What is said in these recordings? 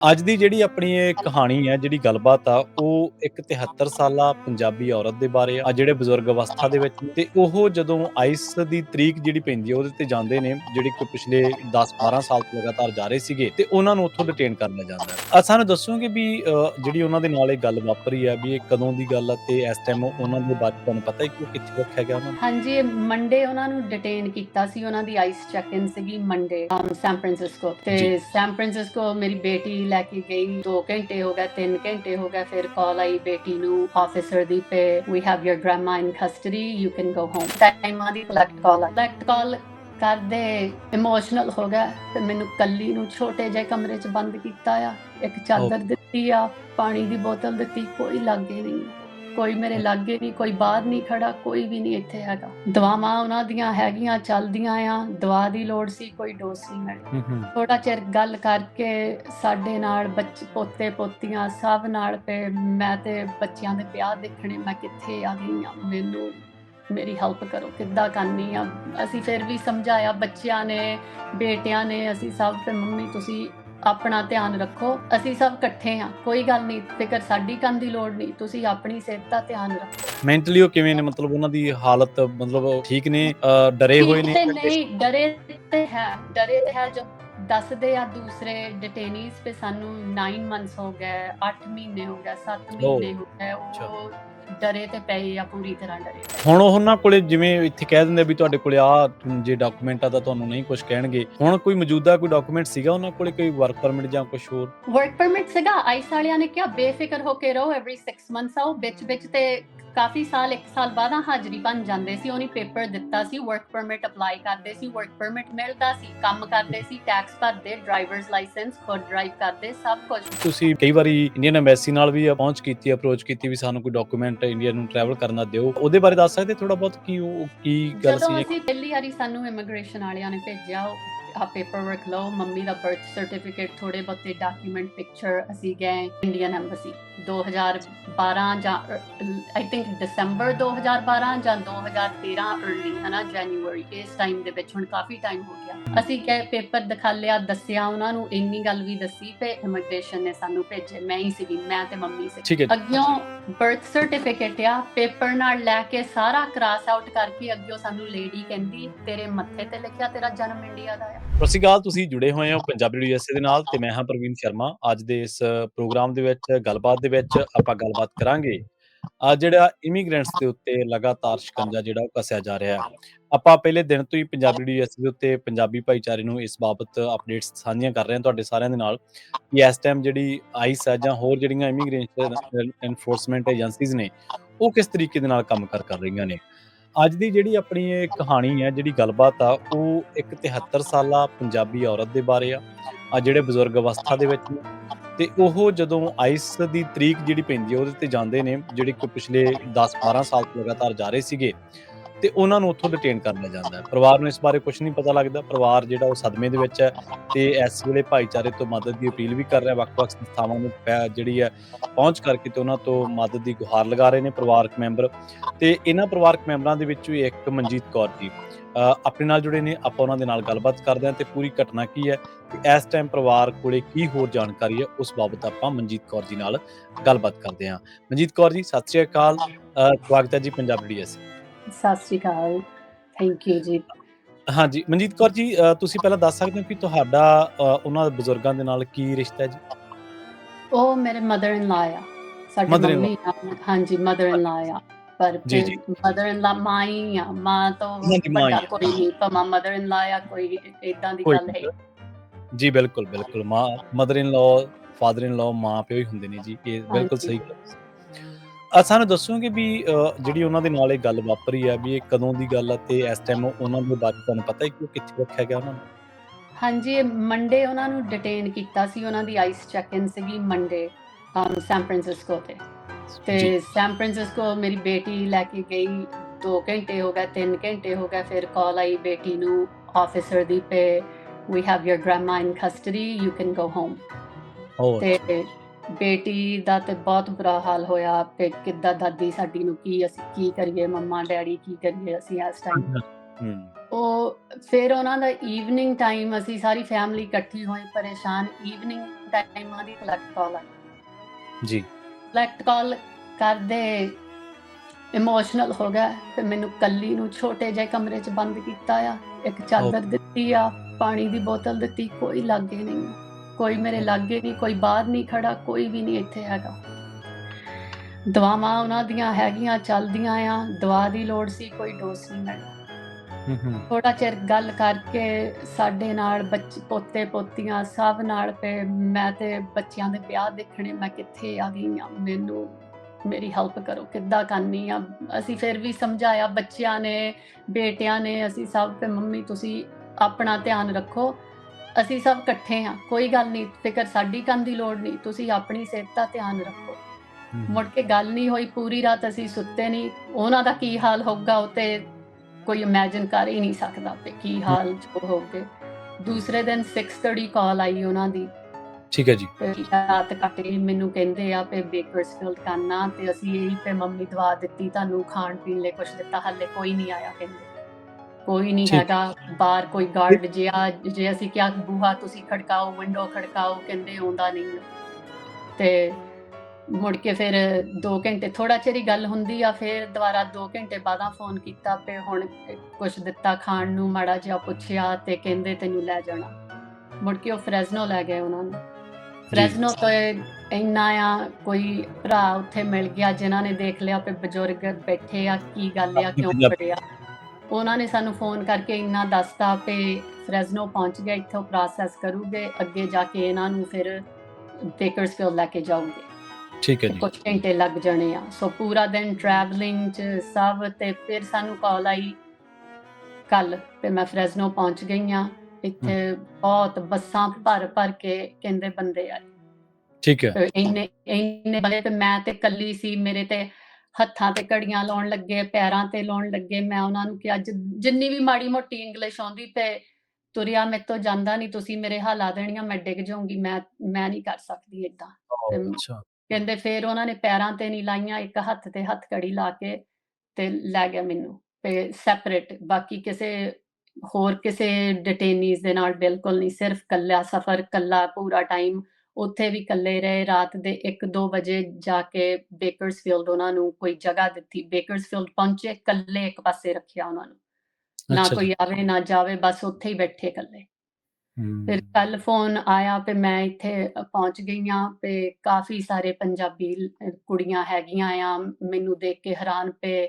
ਅੱਜ ਦੀ ਜਿਹੜੀ ਆਪਣੀ ਇਹ ਕਹਾਣੀ ਹੈ ਜਿਹੜੀ ਗੱਲਬਾਤ ਆ ਉਹ ਇੱਕ 73 ਸਾਲਾ ਪੰਜਾਬੀ ਔਰਤ ਦੇ ਬਾਰੇ ਆ। ਜਿਹੜੇ ਬਜ਼ੁਰਗ ਅਵਸਥਾ ਦੇ ਵਿੱਚ ਤੇ ਉਹ ਜਦੋਂ ਆਈਸ ਦੀ ਤਰੀਕ ਜਿਹੜੀ ਪੈਂਦੀ ਹੈ ਉਹਦੇ ਤੇ ਜਾਂਦੇ ਨੇ ਜਿਹੜੇ ਕਿ ਪਿਛਲੇ 10-12 ਸਾਲ ਤੋਂ ਲਗਾਤਾਰ ਜਾ ਰਹੇ ਸੀਗੇ ਤੇ ਉਹਨਾਂ ਨੂੰ ਉੱਥੋਂ ਡਿਟੇਨ ਕਰ ਲਿਆ ਜਾਂਦਾ ਹੈ। ਆ ਸਾਨੂੰ ਦੱਸੋਗੇ ਵੀ ਜਿਹੜੀ ਉਹਨਾਂ ਦੇ ਨਾਲ ਇਹ ਗੱਲ ਵਾਪਰੀ ਆ ਵੀ ਇਹ ਕਦੋਂ ਦੀ ਗੱਲ ਆ ਤੇ ਇਸ ਟਾਈਮ ਉਹਨਾਂ ਦੇ ਬਾਰੇ ਤੁਹਾਨੂੰ ਪਤਾ ਹੈ ਕਿ ਉਹ ਕਿੱਥੇ ਰੱਖਿਆ ਗਿਆ ਉਹਨਾਂ ਨੂੰ? ਹਾਂਜੀ ਮੰਡੇ ਉਹਨਾਂ ਨੂੰ ਡਿਟੇਨ ਕੀਤਾ ਸੀ ਉਹਨਾਂ ਦੀ ਆਈਸ ਚੈੱਕ ਇਨ ਸੀਗੀ ਮੰਡੇ ਸੈਨ ਫ੍ਰਾਂਸਿਸਕੋ। ਤੇ ਸੈਨ ਫ੍ਰਾਂਸਿਸਕੋ ਮੇਰੀ ਬੇਟੀ ਲੈ ਕੇ ਗਈ। 2 ਘੰਟੇ ਹੋ ਗਏ 3 ਘੰਟੇ ਹੋ ਗਏ ਫਿਰ ਕਾਲ ਆਈ ਬੇਟੀ ਨੂੰ ਆਫੀਸਰ ਦੀ ਪੇ we have your grandma in custody you can go home ਟਾਈਮਾਂ ਦੀ ਕਲੈਕਟ ਕਾਲ ਕਲੈਕਟ ਕਾਲ ਕਰਦੇ ਇਮੋਸ਼ਨਲ ਹੋ ਗਿਆ ਤੇ ਮੈਨੂੰ ਕੱਲੀ ਨੂੰ ਛੋਟੇ ਜਿਹੇ ਕਮਰੇ 'ਚ ਬੰਦ ਕੀਤਾ ਆ। ਇੱਕ ਚਾਦਰ ਦਿੱਤੀ ਆ ਪਾਣੀ ਦੀ ਬੋਤਲ ਦਿੱਤੀ ਕੋਈ ਲਾਗੇ ਨਹੀਂ। ਕੋਈ ਮੇਰੇ ਲਾਗੇ ਨਹੀਂ ਕੋਈ ਬਾਹਰ ਨਹੀਂ ਖੜਾ ਕੋਈ ਵੀ ਨਹੀਂ ਇੱਥੇ ਹੈਗਾ। ਦਵਾਵਾਂ ਉਹਨਾਂ ਦੀਆਂ ਹੈਗੀਆਂ ਚੱਲਦੀਆਂ ਆ ਦਵਾ ਦੀ ਲੋੜ ਸੀ ਕੋਈ ਡੋਸ ਨਹੀਂ ਮਿਲੀ ਥੋੜਾ ਚਿਰ ਗੱਲ ਕਰਕੇ ਸਾਡੇ ਨਾਲ ਬੱਚ ਪੋਤੇ ਪੋਤੀਆਂ ਸਭ ਨਾਲ ਤੇ ਮੈਂ ਤੇ ਬੱਚਿਆਂ ਦੇ ਵਿਆਹ ਦੇਖਣੇ ਮੈਂ ਕਿੱਥੇ ਆ ਗਈ ਆ ਮੈਨੂੰ ਮੇਰੀ ਹੈਲਪ ਕਰੋ ਕਿੱਦਾਂ ਕਰਨੀ ਆ। ਅਸੀਂ ਫਿਰ ਵੀ ਸਮਝਾਇਆ ਬੱਚਿਆਂ ਨੇ ਬੇਟਿਆਂ ਨੇ ਅਸੀਂ ਸਭ ਤੇ ਮੰਮੀ ਤੁਸੀਂ ਆਪਣਾ ਧਿਆਨ ਰੱਖੋ ਅਸੀਂ ਸਭ ਇਕੱਠੇ ਆ ਕੋਈ ਗੱਲ ਨਹੀਂ ਫਿਕਰ ਸਾਡੀ ਕਰਨ ਦੀ ਲੋੜ ਨਹੀਂ। ਤੁਸੀਂ ਆਪਣੀ ਸਿਹਤ ਦਾ ਧਿਆਨ ਰੱਖੋ। ਮੈਂਟਲੀ ਉਹ ਕਿਵੇਂ ਨੇ? ਮਤਲਬ ਉਹਨਾਂ ਦੀ ਹਾਲਤ ਮਤਲਬ ਠੀਕ ਨੇ ਡਰੇ ਹੋਏ ਨੇ? ਨਹੀਂ ਡਰੇ ਤੇ ਹੈ। ਡਰੇ ਤੇ ਹੈ ਜੋ ਦੱਸਦੇ ਆ ਦੂਸਰੇ ਡਿਟੇਨੀਜ਼ ਤੇ ਸਾਨੂੰ 9 ਮੰਥਸ ਹੋ ਗਏ 8 ਮਹੀਨੇ ਹੋ ਗਏ 7 ਮਹੀਨੇ ਹੋ ਗਏ ਉਹ ਡਰੇ ਤੇ ਪਏ ਆ ਪੂਰੀ ਤਰ੍ਹਾਂ ਡਰੇ ਹੁਣ ਉਹਨਾਂ ਕੋਲੇ ਜਿਵੇਂ ਇੱਥੇ ਕਹਿ ਦਿੰਦੇ ਆ ਵੀ ਤੁਹਾਡੇ ਕੋਲੇ ਆ ਜੇ ਡਾਕੂਮੈਂਟ ਆ ਤਾਂ ਤੁਹਾਨੂੰ ਨਹੀਂ ਕੁਝ ਕਹਿਣਗੇ। ਹੁਣ ਕੋਈ ਮੌਜੂਦਾ ਕੋਈ ਡਾਕੂਮੈਂਟ ਸੀਗਾ ਉਹਨਾਂ ਕੋਲੇ ਕੋਈ ਵਰਕ ਪਰਮਿਟ ਜਾਂ ਕੁਝ ਹੋਰ? ਵਰਕ ਪਰਮਿਟ ਸੀਗਾ ਆਈਸ ਵਾਲਿਆਂ ਨੇ ਕਿਹਾ ਬੇਫਿਕਰ ਹੋ ਕੇ ਰਹੋ ਐਵਰੀ 6 ਮੰਥਸ ਆਓ ਵਿੱਚ ਵਿੱਚ ਤੇ ਕਾਫੀ ਸਾਲ ਇੱਕ ਸਾਲ ਬਾਅਦ ਹਾਜ਼ਰੀ ਬਣ ਜਾਂਦੇ ਸੀ। ਉਹਨੇ ਪੇਪਰ ਦਿੱਤਾ ਸੀ ਵਰਕ ਪਰਮਿਟ ਅਪਲਾਈ ਕਰਦੇ ਸੀ ਵਰਕ ਪਰਮਿਟ ਮਿਲਦਾ ਸੀ ਕੰਮ ਕਰਦੇ ਸੀ ਟੈਕਸ ਭਰਦੇ ਡਰਾਈਵਰਸ ਲਾਇਸੈਂਸ ਖੁਦ ਡਰਾਈਵ ਕਰਦੇ ਸਭ ਕੁਝ। ਤੁਸੀਂ ਕਈ ਵਾਰੀ ਇੰਡੀਅਨ ਐਮਬੈਸੀ ਨਾਲ ਵੀ ਪਹੁੰਚ ਕੀਤੀ ਅਪਰੋਚ ਕੀਤੀ ਵੀ ਸਾਨੂੰ ਕੋਈ ਡਾਕੂਮੈਂਟ ਇੰਡੀਆ ਨੂੰ ਟਰੈਵਲ ਕਰਨ ਦਿਓ। ਉਹਦੇ ਬਾਰੇ ਦੱਸ ਸਕਦੇ ਥੋੜਾ ਬਹੁਤ ਕੀ ਉਹ ਕੀ ਗੱਲ ਜਦੋਂ ਸੀ? ਅਸੀਂ ਪਹਿਲੀ ਵਾਰੀ ਸਾਨੂੰ ਇਮੀਗ੍ਰੇਸ਼ਨ ਵਾਲਿਆਂ ਨੇ ਭੇਜਿਆ ਆ ਪੇਪਰ ਵਰਕ ਲਓ ਮੰਮੀ ਦਾ ਬਰਥ ਸਰਟੀਫਿਕੇਟ ਥੋੜੇ ਬਹੁਤੇ ਡਾਕੂਮੈਂਟ ਪਿਕਚਰ ਅਸੀਂ ਗਏ ਇੰਡੀਅਨ ਐਮਬੈਸੀ 2012 ਜਾਂ ਆਈ ਥਿੰਕ ਦਸੰਬਰ 2012 ਜਾਂ 2013 ਅਰਲੀ ਹਨਾ ਜਨਵਰੀ ਇਸ ਟਾਈਮ ਦੇ ਵਿੱਚ ਹੁਣ ਕਾਫੀ ਟਾਈਮ ਹੋ ਗਿਆ। ਅਸੀਂ ਗਏ ਪੇਪਰ ਦਿਖਾ ਲਿਆ ਦੱਸਿਆ ਉਹਨਾਂ ਨੂੰ ਇੰਨੀ ਗੱਲ ਵੀ ਦੱਸੀ ਤੇ ਇਮੀਗ੍ਰੇਸ਼ਨ ਨੇ ਸਾਨੂੰ ਭੇਜੇ ਮੈਂ ਹੀ ਸੀਗੀ ਮੈਂ ਤੇ ਮੰਮੀ ਸੀ। ਅੱਗਿਓਂ ਬਰਥ ਸਰਟੀਫਿਕੇਟ ਆ ਪੇਪਰ ਨਾਲ ਲੈ ਕੇ ਸਾਰਾ ਕ੍ਰਾਸ ਆਊਟ ਕਰਕੇ ਅੱਗਿਓਂ ਸਾਨੂੰ ਲੇਡੀ ਕਹਿੰਦੀ ਤੇਰੇ ਮੱਥੇ ਤੇ ਲਿਖਿਆ ਤੇਰਾ ਜਨਮ ਇੰਡੀਆ ਦਾ ਆ। ਸਤਿ ਸ਼੍ਰੀ ਅਕਾਲ, ਤੁਸੀਂ ਜੁੜੇ ਹੋਏ ਹੋ ਪੰਜਾਬੀ ਯੂਐਸਏ ਦੇ ਨਾਲ ਤੇ ਮੈਂ ਹਾਂ ਪ੍ਰਵੀਨ ਸ਼ਰਮਾ। ਅੱਜ ਦੇ ਇਸ ਪ੍ਰੋਗਰਾਮ ਦੇ ਵਿੱਚ, ਗੱਲਬਾਤ ਦੇ ਵਿੱਚ ਆਪਾਂ ਗੱਲਬਾਤ ਕਰਾਂਗੇ। ਆ ਜਿਹੜਾ ਇਮੀਗ੍ਰੈਂਟਸ ਦੇ ਉੱਤੇ ਲਗਾਤਾਰ ਸ਼ਿਕੰਜਾ ਜਿਹੜਾ ਉਹ ਕੱਸਿਆ ਜਾ ਰਿਹਾ ਹੈ। ਆਪਾਂ ਪਹਿਲੇ ਦਿਨ ਤੋਂ ਹੀ ਪੰਜਾਬੀ ਯੂਐਸਏ ਦੇ ਉੱਤੇ ਪੰਜਾਬੀ ਭਾਈਚਾਰੇ ਨੂੰ ਇਸ ਬਾਬਤ ਅਪਡੇਟਸ ਸਾਂਝੀਆਂ ਕਰ ਰਹੇ ਹਾਂ ਤੁਹਾਡੇ ਸਾਰਿਆਂ ਦੇ ਨਾਲ ਕਿ ਇਸ ਟਾਈਮ ਜਿਹੜੀ ਆਈਸ ਹੈ ਜਾਂ ਹੋਰ ਜਿਹੜੀਆਂ ਇਮੀਗ੍ਰੇਸ਼ਨ ਐਨਫੋਰਸਮੈਂਟ ਏਜੰਸੀਜ਼ ਨੇ, ਉਹ ਕਿਸ ਤਰੀਕੇ ਦੇ ਨਾਲ ਕੰਮ ਕਰ ਕਰ ਰਹੀਆਂ ਨੇ। ਅੱਜ ਦੀ ਜਿਹੜੀ ਆਪਣੀ ਇਹ ਕਹਾਣੀ ਹੈ, ਜਿਹੜੀ ਗੱਲਬਾਤ ਆ, ਉਹ ਇੱਕ 73 ਸਾਲਾ ਪੰਜਾਬੀ ਔਰਤ ਦੇ ਬਾਰੇ ਆ। ਆ ਜਿਹੜੇ ਬਜ਼ੁਰਗ ਅਵਸਥਾ ਦੇ ਵਿੱਚ ਨੇ। ਤੇ ਉਹ ਜਦੋਂ ਆਈਸ ਦੀ ਤਰੀਕ ਜਿਹੜੀ ਪੈਂਦੀ ਹੈ ਉਹਦੇ ਤੇ ਜਾਂਦੇ ਨੇ, ਜਿਹੜੇ ਕਿ ਪਿਛਲੇ 10-12 ਸਾਲ ਤੋਂ ਲਗਾਤਾਰ ਜਾ ਰਹੇ ਸੀਗੇ। ਤੇ ਉਹਨਾਂ ਨੂੰ ਉੱਥੋਂ ਡਿਟੇਨ ਕਰ ਲਿਆ ਜਾਂਦਾ ਹੈ। ਪਰਿਵਾਰ ਨੂੰ ਇਸ ਬਾਰੇ ਕੁਝ ਨਹੀਂ ਪਤਾ ਲੱਗਦਾ। ਪਰਿਵਾਰ ਜਿਹੜਾ ਉਹ ਸਦਮੇ ਦੇ ਵਿੱਚ ਹੈ ਤੇ ਇਸ ਵੇਲੇ ਭਾਈਚਾਰੇ ਤੋਂ ਮਦਦ ਦੀ ਅਪੀਲ ਵੀ ਕਰ ਰਿਹਾ। ਵੱਖ-ਵੱਖ ਸੰਸਥਾਵਾਂ ਨੂੰ ਪੈ- ਜਿਹੜੀ ਹੈ ਪਹੁੰਚ ਕਰਕੇ ਤੇ ਉਹਨਾਂ ਤੋਂ ਮਦਦ ਦੀ ਗੁਹਾਰ ਲਗਾ ਰਹੇ ਨੇ ਪਰਿਵਾਰਕ ਮੈਂਬਰ। ਤੇ ਇਹਨਾਂ ਪਰਿਵਾਰਕ ਮੈਂਬਰਾਂ ਦੇ ਵਿੱਚੋਂ ਇੱਕ ਮਨਜੀਤ ਕੌਰ ਜੀ। ਆਪਣੇ ਨਾਲ ਜੁੜੇ ਨੇ। ਆਪਾਂ ਉਹਨਾਂ ਦੇ ਨਾਲ ਗੱਲਬਾਤ ਕਰਦੇ ਹਾਂ ਤੇ ਪੂਰੀ ਘਟਨਾ ਕੀ ਹੈ ਤੇ ਇਸ ਟਾਈਮ ਪਰਿਵਾਰ ਕੋਲੇ ਕੀ ਹੋਰ ਜਾਣਕਾਰੀ ਹੈ, ਉਸ ਬਾਬਤ ਆਪਾਂ ਮਨਜੀਤ ਕੌਰ ਜੀ ਨਾਲ ਗੱਲਬਾਤ ਕਰਦੇ ਹਾਂ। ਮਨਜੀਤ ਕੌਰ ਜੀ, ਸਤਿ ਸ਼੍ਰੀ ਅਕਾਲ। ਸਵਾਗਤ ਹੈ ਜੀ ਪੰਜਾਬੀ ਡੀਐਸ ਸਤਿ ਸ਼੍ਰੀ ਅਕਾਲ। ਥੈਂਕ ਯੂ ਜੀ। ਹਾਂਜੀ ਮਨਜੀਤ ਕੌਰ ਜੀ ਤੁਸੀਂ ਪਹਿਲਾਂ ਦੱਸ ਸਕਦੇ ਹੋ ਕਿ ਤੁਹਾਡਾ ਉਹਨਾਂ ਦੇ ਬਜ਼ੁਰਗਾਂ ਦੇ ਨਾਲ ਕੀ ਰਿਸ਼ਤਾ ਹੈ ਜੀ? ਉਹ ਮੇਰੇ ਮਦਰ ਇਨ ਲਾ ਆ। ਸਾਡੀ. ਮੰਮੀ ਹਾਂਜੀ ਮਦਰ ਇਨ ਲਾ ਆ। ਪਰ। ਮਦਰ ਇਨ ਲਾ ਮਾਂ ਹੀ ਆ। ਮਾਂ ਤੋਂ ਹੀ ਵੱਡਾ। ਕੋਈ ਨਹੀਂ ਭਾਵੇਂ ਮਦਰ ਇਨ ਲਾ ਆ ਕੋਈ ਇਦਾਂ ਦੀ ਗੱਲ ਹੈ। ਜੀ ਬਿਲਕੁਲ ਬਿਲਕੁਲ। ਮਾਂ mother in law father in law ਮਾਂ ਪਿਓ ਹੀ ਹੁੰਦੇ ਨੇ ਜੀ। ਇਹ ਬਿਲਕੁਲ। ਸਹੀ ਗੱਲ ਅ ਸਾਨੂੰ ਦੱਸੋਗੇ ਵੀ ਅ, ਜਿਹੜੀ ਉਹਨਾਂ ਦੇ ਨਾਲ ਇਹ ਗੱਲ ਵਾਪਰੀ ਆ ਵੀ ਇਹ ਕਦੋਂ ਦੀ ਗੱਲ ਆ ਤੇ ਇਸ ਟਾਈਮ ਉਹਨਾਂ ਦੇ ਬਾਰੇ ਤੁਹਾਨੂੰ ਪਤਾ ਹੈ ਕਿ ਉਹ ਕਿੱਥੇ ਰੱਖਿਆ ਗਿਆ ਉਹਨਾਂ ਨੂੰ? ਹਾਂਜੀ ਮੰਡੇ ਉਹਨਾਂ ਨੂੰ ਡਿਟੇਨ ਕੀਤਾ ਸੀ ਉਹਨਾਂ ਦੀ ਆਈਸ ਚੈੱਕ ਇਨ ਸੀਗੀ ਮੰਡੇ ਸੈਨ ਫ੍ਰਾਂਸਿਸਕੋ ਤੇ। ਜੀ। ਤੇ ਸੈਨ ਫ੍ਰਾਂਸਿਸਕੋ ਮੇਰੀ ਬੇਟੀ ਲੈ ਕੇ ਗਈ 2 ਘੰਟੇ ਹੋ ਗਏ 3 ਘੰਟੇ ਹੋ ਗਏ ਫਿਰ ਕਾਲ ਆਈ ਬੇਟੀ ਨੂੰ ਆਫੀਸਰ ਦੀ ਪੇ we have your grandma in custody you can go home ਹੋਰ? ਤੇ ਬੇਟੀ ਦਾ ਤੇ ਬਹੁਤ ਬੁਰਾ ਹਾਲ ਹੋਇਆ ਕਿ ਕਿੱਦਾਂ ਦਾਦੀ ਸਾਡੀ ਨੂੰ ਕੀ ਅਸੀਂ ਕੀ ਕਰੀਏ ਮੰਮਾ ਡੈਡੀ ਕੀ ਕਰੀਏ ਅਸੀਂ ਇਸ ਟਾਈਮ ਹੂੰ। ਉਹ ਫਿਰ ਉਹਨਾਂ ਦਾ ਈਵਨਿੰਗ ਟਾਈਮ ਅਸੀਂ ਸਾਰੀ ਫੈਮਿਲੀ ਇਕੱਠੀ ਹੋਈ ਪਰੇਸ਼ਾਨ ਈਵਨਿੰਗ ਟਾਈਮਾਂ ਦੀ ਕਲੈਕਟ ਕਾਲ ਆਈ। ਜੀ। ਕਲੈਕਟ ਕਾਲ ਕਰਦੇ ਇਮੋਸ਼ਨਲ ਹੋ ਗਿਆ ਤੇ ਮੈਨੂੰ ਕੱਲੀ ਨੂੰ ਛੋਟੇ ਜਿਹੇ ਕਮਰੇ 'ਚ ਬੰਦ ਕੀਤਾ ਆ। ਇੱਕ ਚਾਦਰ ਦਿੱਤੀ ਆ ਪਾਣੀ ਦੀ ਬੋਤਲ ਦਿੱਤੀ ਕੋਈ ਲਾਗੇ ਨਹੀਂ। ਕੋਈ ਮੇਰੇ ਲਾਗੇ ਨਹੀਂ ਕੋਈ ਬਾਹਰ ਨਹੀਂ ਖੜਾ ਕੋਈ ਵੀ ਨਹੀਂ ਇੱਥੇ ਹੈਗਾ। ਦਵਾਵਾਂ ਉਹਨਾਂ ਦੀਆਂ ਹੈਗੀਆਂ ਚੱਲਦੀਆਂ ਆ। ਦਵਾ ਦੀ ਲੋੜ ਸੀ ਕੋਈ ਡੋਸ ਨਹੀਂ ਹੂੰ ਥੋੜਾ ਚਿਰ ਗੱਲ ਕਰਕੇ ਸਾਡੇ ਨਾਲ ਬੱਚੇ ਪੋਤੇ ਪੋਤੀਆਂ ਸਭ ਨਾਲ ਤੇ ਮੈਂ ਤੇ ਬੱਚਿਆਂ ਦੇ ਵਿਆਹ ਦੇਖਣੇ ਮੈਂ ਕਿੱਥੇ ਆ ਗਈ ਆ? ਮੈਨੂੰ ਮੇਰੀ ਹੈਲਪ ਕਰੋ ਕਿੱਦਾਂ ਕਰਨੀ ਆ? ਅਸੀਂ ਫਿਰ ਵੀ ਸਮਝਾਇਆ ਬੱਚਿਆਂ ਨੇ ਬੇਟਿਆਂ ਨੇ ਅਸੀਂ ਸਭ ਤੇ ਮੰਮੀ ਤੁਸੀਂ ਆਪਣਾ ਧਿਆਨ ਰੱਖੋ। ਅਸੀਂ ਸਭ ਇਕੱਠੇ ਆ ਕੋਈ ਗੱਲ ਨਹੀਂ ਫਿਕਰ ਸਾਡੀ ਕਰਨ ਦੀ ਲੋੜ ਨਹੀਂ ਤੁਸੀਂ ਆਪਣੀ ਸਿਹਤ ਦਾ ਧਿਆਨ ਰੱਖੋ। ਹੂੰ। ਮੁੜ ਕੇ ਗੱਲ ਨਹੀਂ ਹੋਈ ਪੂਰੀ ਰਾਤ ਅਸੀਂ ਸੁੱਤੇ ਨਹੀਂ ਉਹਨਾਂ ਦਾ ਕੀ ਹਾਲ ਹੋਊਗਾ ਉਹ ਤੇ ਕੋਈ ਇਮੇਜਿਨ ਕਰ ਹੀ ਨਹੀਂ ਸਕਦਾ ਕਿ ਕੀ ਹਾਲ ਜੋ ਹੋਗੇ ਦੂਸਰੇ ਦਿਨ 6:30 ਕਾਲ ਆਈ ਉਹਨਾਂ ਦੀ। ਠੀਕ ਹੈ ਜੀ। ਤੇ ਰਾਤ ਕੱਟ ਮੈਨੂੰ ਕਹਿੰਦੇ ਆ ਕਿ ਬੇਕਰਸਫੀਲਡ ਕਰਨਾ ਤੇ ਅਸੀਂ ਇਹੀ ਤੇ ਮੰਮੀ ਦਵਾ ਦਿੱਤੀ ਤੁਹਾਨੂੰ ਖਾਣ ਪੀਣ ਲਈ ਕੁਝ ਦਿੱਤਾ ਹੱਲੇ ਕੋਈ ਨਹੀਂ ਆਇਆ ਕਹਿੰਦੇ। ਕੋਈ ਨਹੀਂ। ਹੈਗਾ ਬਾਹਰ ਕੋਈ ਗਾਰਡ ਜਿਆ ਜੇ ਅਸੀਂ ਕਿਹਾ ਬੂਹਾ ਤੁਸੀਂ ਖੜਕਾਓ ਵਿੰਡੋ ਖੜਕਾਓ ਕਹਿੰਦੇ ਆਉਂਦਾ ਨਹੀਂ ਤੇ ਮੁੜ ਕੇ ਫਿਰ 2 ਘੰਟੇ ਥੋੜਾ ਚਿਰ ਹੀ ਗੱਲ ਹੁੰਦੀ ਆ ਫਿਰ ਦੁਬਾਰਾ 2 ਘੰਟੇ ਬਾਅਦਾਂ ਫੋਨ ਕੀਤਾ ਤੇ ਹੁਣ ਕੁਝ ਦਿੱਤਾ ਖਾਣ ਨੂੰ ਮਾੜਾ ਜਿਹਾ ਪੁੱਛਿਆ ਤੇ ਕਹਿੰਦੇ ਤੈਨੂੰ ਲੈ ਜਾਣਾ ਮੁੜ ਕੇ ਉਹ ਫ੍ਰੈਜ਼ਨੋ ਲੈ ਗਏ ਉਹਨਾਂ ਨੂੰ ਫ੍ਰੈਜ਼ਨੋ ਤੋਂ ਇੰਨਾ ਆ ਕੋਈ ਭਰਾ ਉੱਥੇ ਮਿਲ ਗਿਆ ਜਿਨ੍ਹਾਂ ਨੇ ਦੇਖ ਲਿਆ ਕਿ ਬਜ਼ੁਰਗ ਬੈਠੇ ਆ ਕੀ ਗੱਲ ਆ ਕਿਉਂ ਪੰਜਾਬੀ। ਉਹਨਾਂ ਨੇ ਸਾਨੂੰ ਫੋਨ ਕਰਕੇ ਇੰਨਾ ਦੱਸਤਾ ਕਿ ਫ੍ਰੈਜ਼ਨੋ ਪਹੁੰਚ ਗਿਆ ਇੱਥੋਂ ਪ੍ਰੋਸੈਸ ਕਰੂਗੇ ਅੱਗੇ ਜਾ ਕੇ ਇਹਨਾਂ ਨੂੰ ਫਿਰ ਬੇਕਰਸਫੀਲਡ ਲੈ ਕੇ ਜਾਊਗੇ। ਠੀਕ ਹੈ ਜੀ। ਕੁਝ ਘੰਟੇ ਲੱਗ ਜਾਣੇ ਆ। ਸੋ ਪੂਰਾ ਦਿਨ ਟਰੈਵਲਿੰਗ ਚ ਸਭ ਤੇ ਫਿਰ ਸਾਨੂੰ ਕਾਲ ਆਈ ਕੱਲ ਤੇ ਮੈਂ ਫ੍ਰੈਜ਼ਨੋ ਪਹੁੰਚ ਗਈ ਆ ਇੱਥੇ ਬਹੁਤ ਬੱਸਾਂ ਭਰ ਭਰ ਕੇ ਕਹਿੰਦੇ ਬੰਦੇ ਆਏ। ਠੀਕ ਹੈ। ਇੰਨੇ ਇੰਨੇ ਬੰਦੇ ਤੇ ਮੈਂ ਤੇ ਕੱਲੀ ਸੀ ਮੇਰੇ ਤੇ ਹੱਥਾਂ ਤੇ ਘੜੀਆਂ ਲਾਉਣ ਲੱਗੇ ਪੈਰਾਂ ਤੇ ਲਾਉਣ ਲੱਗੇ। ਮੈਂ ਉਹਨਾਂ ਨੂੰ ਕਿਹਾ ਜਿ- ਜਿੰਨੀ ਵੀ ਮਾੜੀ ਮੋਟੀ ਇੰਗਲਿਸ਼ ਆਉਂਦੀ ਤੇ ਤੁਰਿਆ ਮੇਰੇ ਤੋਂ ਜਾਂਦਾ ਨਹੀਂ ਤੁਸੀਂ ਮੇਰੇ ਹਾਲਾ ਦੇਣੀਆਂ ਮੈਂ ਡਿੱਗ ਜਾਊਂਗੀ ਮੈਂ ਮੈਂ ਨਹੀਂ ਕਰ ਸਕਦੀ ਇਦਾਂ ਅੱਛਾ। ਕਹਿੰਦੇ ਫਿਰ ਉਹਨਾਂ ਨੇ ਪੈਰਾਂ ਤੇ ਨਹੀਂ ਲਾਈਆਂ ਇੱਕ ਹੱਥ ਤੇ ਹੱਥ ਕੜੀ ਲਾ ਕੇ ਤੇ ਲੈ ਗਿਆ ਮੈਨੂੰ ਤੇ ਸੈਪਰੇਟ ਬਾਕੀ ਕਿਸੇ ਹੋਰ ਕਿਸੇ ਡਿਟੇਨੀਜ਼ ਦੇ ਨਾਲ ਬਿਲਕੁਲ ਨਹੀਂ ਸਿਰਫ ਕੱਲਾ ਸਫ਼ਰ ਕੱਲਾ ਪੂਰਾ ਟਾਈਮ ਉੱਥੇ ਵੀ ਇਕੱਲੇ ਰਹੇ ਰਾਤ ਦੇ 1-2 ਵਜੇ ਜਾ ਕੇ ਬੇਕਰਸਫੀਲਡ ਉਹਨਾਂ ਨੂੰ ਕੋਈ ਜਗ੍ਹਾ ਦਿੱਤੀ। ਬੇਕਰਸਫੀਲਡ ਪਹੁੰਚੇ ਇਕੱਲੇ ਇੱਕ ਪਾਸੇ ਰੱਖਿਆ ਉਹਨਾਂ ਨੂੰ। ਨਾ ਕੋਈ ਆਵੇ ਨਾ ਜਾਵੇ ਬਸ ਉੱਥੇ ਹੀ ਬੈਠੇ ਇਕੱਲੇ। ਫਿਰ ਕੱਲ ਫੋਨ ਆਇਆ ਤੇ ਮੈਂ ਇੱਥੇ ਪਹੁੰਚ ਗਈ ਹਾਂ ਤੇ ਕਾਫੀ ਸਾਰੇ ਪੰਜਾਬੀ ਕੁੜੀਆਂ ਹੈਗੀਆਂ ਆ। ਮੈਨੂੰ ਦੇਖ ਕੇ ਹੈਰਾਨ ਪਏ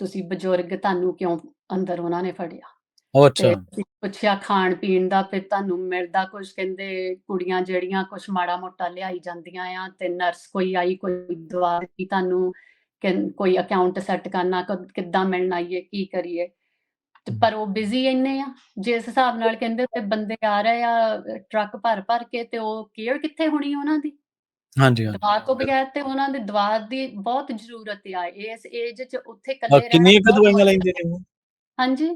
ਤੁਸੀਂ ਬਜ਼ੁਰਗ ਤੁਹਾਨੂੰ ਕਿਉਂ ਅੰਦਰ ਉਹਨਾਂ ਨੇ ਫੜਿਆ? ਉਹ ਤੇ ਅੱਛਾ। ਅਸੀਂ ਪੁੱਛਿਆ ਖਾਣ ਪੀਣ ਦਾ ਫਿਰ ਤੁਹਾਨੂੰ ਮਿਲਦਾ ਕੁਝ ਕਹਿੰਦੇ ਕੁੜੀਆਂ ਜਿਹੜੀਆਂ ਕੁਝ ਮਾੜਾ ਮੋਟਾ ਲਿਆਈ ਜਾਂਦੀਆਂ ਆ ਤੇ ਨਰਸ ਕੋਈ ਆਈ ਕੋਈ ਦਵਾ ਦਿੱਤੀ ਤੁਹਾਨੂੰ ਕਿ ਕੋਈ ਅਕਾਊਂਟ ਸੈੱਟ ਕਰਨਾ ਕਦ- ਕਿੱਦਾਂ ਮਿਲਣਾ ਇਹ ਕੀ ਕਰੀਏ? ਤੇ ਪਰ ਉਹ ਬਿਜ਼ੀ ਇੰਨੇ ਆ ਜਿਸ ਹਿਸਾਬ ਨਾਲ ਕਹਿੰਦੇ ਤੇ ਬੰਦੇ ਆ ਰਹੇ ਆ ਟਰੱਕ ਭਰ ਭਰ ਕੇ ਤੇ ਉਹ ਕੇਅਰ ਕਿੱਥੇ ਹੋਣੀ ਉਹਨਾਂ ਦੀ? ਹਾਂਜੀ ਹਾਂਜੀ। ਦਵਾ ਤੋਂ ਬਗੈਰ ਤੇ ਉਹਨਾਂ ਦੇ ਦਵਾ ਦੀ ਬਹੁਤ ਜ਼ਰੂਰਤ ਆ ਇਸ ਏਜ 'ਚ ਉੱਥੇ ਅ, ਇਕੱਲੇ ਰਹਿਣਾ ਕਿੰਨੀਆਂ ਕੁ ਬਹੁਤ ਦਵਾਈਆਂ ਮੁਸ਼ਕਿਲ ਲੈਂਦੇ ਨੇ ਉਹ? ਹਾਂਜੀ।